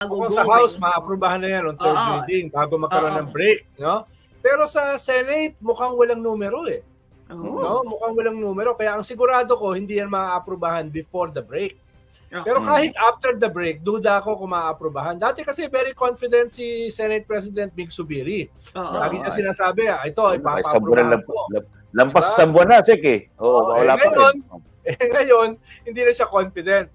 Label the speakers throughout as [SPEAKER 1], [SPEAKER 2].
[SPEAKER 1] Kung sa House, maaprubahan na yan on third
[SPEAKER 2] Oo.
[SPEAKER 1] reading bago magkaroon
[SPEAKER 2] Oo.
[SPEAKER 1] ng break. No? Pero sa Senate, mukhang walang numero eh.
[SPEAKER 2] Oo.
[SPEAKER 1] No? Mukhang walang numero. Kaya ang sigurado ko, hindi yan maaprubahan before the break.
[SPEAKER 2] Okay.
[SPEAKER 1] Pero kahit after the break, duda ako kung maaprubahan. Dati kasi very confident si Senate President Mig Subiri.
[SPEAKER 2] Oo.
[SPEAKER 1] Lagi niya sinasabi, ah, ito,
[SPEAKER 3] Ay, sa buwan
[SPEAKER 1] ko.
[SPEAKER 3] lamp- lampas
[SPEAKER 1] Diba?
[SPEAKER 3] sa buwan na, Sek eh. Oo,
[SPEAKER 1] Oo,
[SPEAKER 3] wala
[SPEAKER 1] eh,
[SPEAKER 3] pa
[SPEAKER 1] ngayon,
[SPEAKER 3] rin.
[SPEAKER 1] Eh ngayon, hindi na siya confident.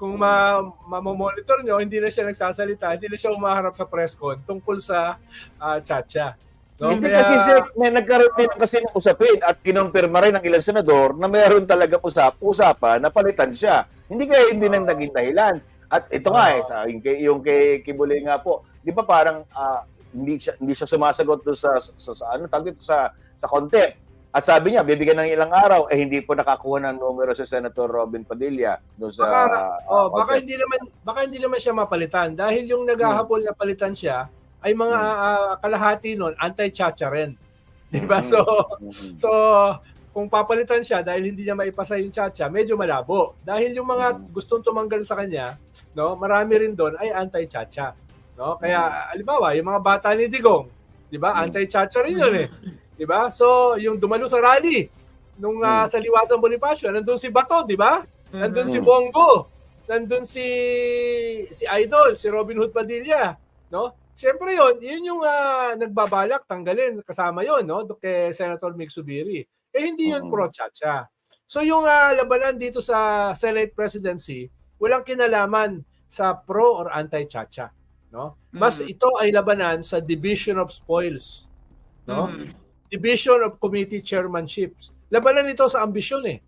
[SPEAKER 1] Kung ma mamomonitor nyo, hindi na siya nagsasalita, hindi na siya umaharap sa press con tungkol sa ah, Chacha. No?
[SPEAKER 3] Hindi
[SPEAKER 1] Kaya-
[SPEAKER 3] kasi Sek, may nagkaroon din kasi ng usapin at kinumpirma rin ng ilang senador na mayroon talaga usap, usapan na palitan siya. Hindi kaya hindi nang naging dahilan. At ito nga eh, sa- yung kay, yung kay Kibuloy nga po, di ba parang ah, hindi siya hindi siya sumasagot doon sa, sa, sa ano tawag dito sa sa contempt. At sabi niya, bibigyan ng ilang araw, eh hindi po nakakuha ng numero si Senator Robin Padilla doon sa
[SPEAKER 1] Baka, oh,
[SPEAKER 3] ah,
[SPEAKER 1] baka hindi naman baka hindi naman siya mapalitan dahil yung naghahapol na palitan siya ay mga
[SPEAKER 3] Hmm.
[SPEAKER 1] ah, kalahati nun anti-Chacha rin. 'Di ba? So
[SPEAKER 3] Mhm.
[SPEAKER 1] So, kung papalitan siya dahil hindi niya maipasa yung chacha, medyo malabo. Dahil yung mga gustong tumanggal sa kanya, no, marami rin doon ay anti-chacha. No? Kaya, halimbawa, yung mga bata ni Digong, di ba? Anti-chacha rin yun eh. Di ba? So, yung dumalo sa rally, nung
[SPEAKER 3] Mm.
[SPEAKER 1] sa Liwasan Bonifacio, nandun si Bato, di ba? Nandun
[SPEAKER 2] Mhm.
[SPEAKER 1] si. Bongo. Nandun si si Idol, si Robin Hood Padilla, no? Siyempre yon, yun yung ah, nagbabalak tanggalin kasama yon, no? Do- Kay Senator Mick Subiri. Eh hindi yun
[SPEAKER 3] Oo.
[SPEAKER 1] pro chacha. So yung ah, labanan dito sa Senate presidency, walang kinalaman sa pro or anti-chacha, no? Mas
[SPEAKER 2] Mhm.
[SPEAKER 1] ito ay labanan sa division of spoils, no?
[SPEAKER 2] Mhm.
[SPEAKER 1] Division of committee chairmanships. Labanan ito sa ambisyon eh.